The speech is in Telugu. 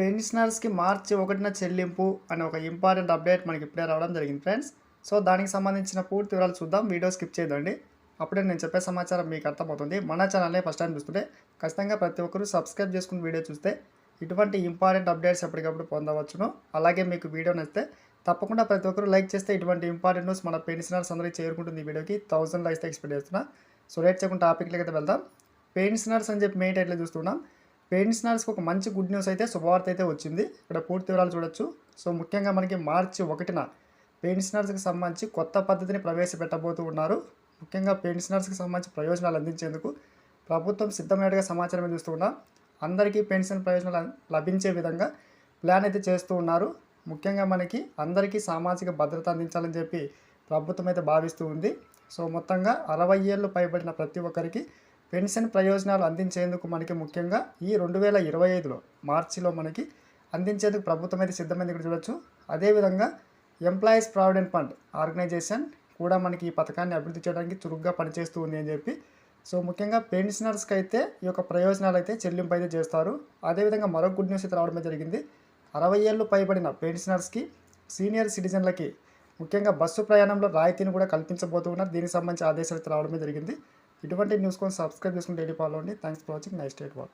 పెన్షనర్స్కి మార్చి ఒకటిన చెల్లింపు అనే ఒక ఇంపార్టెంట్ అప్డేట్ మనకి ఇప్పుడే రావడం జరిగింది ఫ్రెండ్స్. సో దానికి సంబంధించిన పూర్తి వివరాలు చూద్దాం. వీడియో స్కిప్ చేయదండి అప్పుడే నేను చెప్పే సమాచారం మీకు అర్థమవుతుంది. మన ఛానల్ని ఫస్ట్ టైం చూస్తుంటే ఖచ్చితంగా ప్రతి ఒక్కరూ సబ్స్క్రైబ్ చేసుకుని వీడియో చూస్తే ఇటువంటి ఇంపార్టెంట్ అప్డేట్స్ ఎప్పటికప్పుడు పొందవచ్చును. అలాగే మీకు వీడియో నచ్చితే తప్పకుండా ప్రతి ఒక్కరు లైక్ చేస్తే ఇటువంటి ఇంపార్టెంట్ న్యూస్ మన పెన్షనర్స్ అందరికీ చేరుకుంటుంది ఈ వీడియోకి. థౌసండ్ లైక్స్ ఎక్స్పెక్ట్ చేస్తున్నా. సో లేట్ చేయకుండా టాపిక్లకి అయితే వెళ్దాం. పెన్షనర్స్ అని చెప్పి మెయిన్ టైట్లో చూస్తున్నాం పెన్షనర్స్కి ఒక మంచి గుడ్ న్యూస్ అయితే శుభవార్త అయితే వచ్చింది. ఇక్కడ పూర్తి వివరాలు చూడొచ్చు. సో ముఖ్యంగా మనకి మార్చి ఒకటిన పెన్షనర్స్కి సంబంధించి కొత్త పద్ధతిని ప్రవేశపెట్టబోతూ ఉన్నారు. ముఖ్యంగా పెన్షనర్స్కి సంబంధించి ప్రయోజనాలు అందించేందుకు ప్రభుత్వం సిద్ధమైనట్టుగా సమాచారం చూస్తూ ఉన్నాం అందరికీ పెన్షన్ ప్రయోజనాలు లభించే విధంగా ప్లాన్ అయితే చేస్తూ ఉన్నారు. ముఖ్యంగా మనకి అందరికీ సామాజిక భద్రత అందించాలని చెప్పి ప్రభుత్వం అయితే భావిస్తూ ఉంది. సో మొత్తంగా అరవై ఏళ్ళు పైబడిన ప్రతి ఒక్కరికి పెన్షన్ ప్రయోజనాలు అందించేందుకు మనకి ముఖ్యంగా ఈ రెండు వేల ఇరవై ఐదులో మార్చిలో మనకి అందించేందుకు ప్రభుత్వం అయితే సిద్ధమైంది ఇక్కడ చూడొచ్చు. అదేవిధంగా ఎంప్లాయీస్ ప్రావిడెంట్ ఫండ్ ఆర్గనైజేషన్ కూడా మనకి ఈ పథకాన్ని అభివృద్ధి చేయడానికి చురుగ్గా పనిచేస్తూ ఉంది అని చెప్పి. సో ముఖ్యంగా పెన్షనర్స్కి అయితే ఈ యొక్క ప్రయోజనాలు అయితే చెల్లింపు అయితే చేస్తారు. అదేవిధంగా మరో గుడ్ న్యూస్ అయితే రావడమే జరిగింది. అరవై ఏళ్ళు పైబడిన పెన్షనర్స్కి సీనియర్ సిటిజన్లకి ముఖ్యంగా బస్సు ప్రయాణంలో రాయితీని కూడా కల్పించబోతున్నారు. దీనికి సంబంధించి ఆదేశాలు అయితే రావడమే జరిగింది. ఇటువంటి న్యూస్ కోసం సబ్స్క్రైబ్ చేసుకుని డైలీ ఫాలో అండి థ్యాంక్స్ ఫర్ వాచింగ్ నైస్ డేట్ వాల్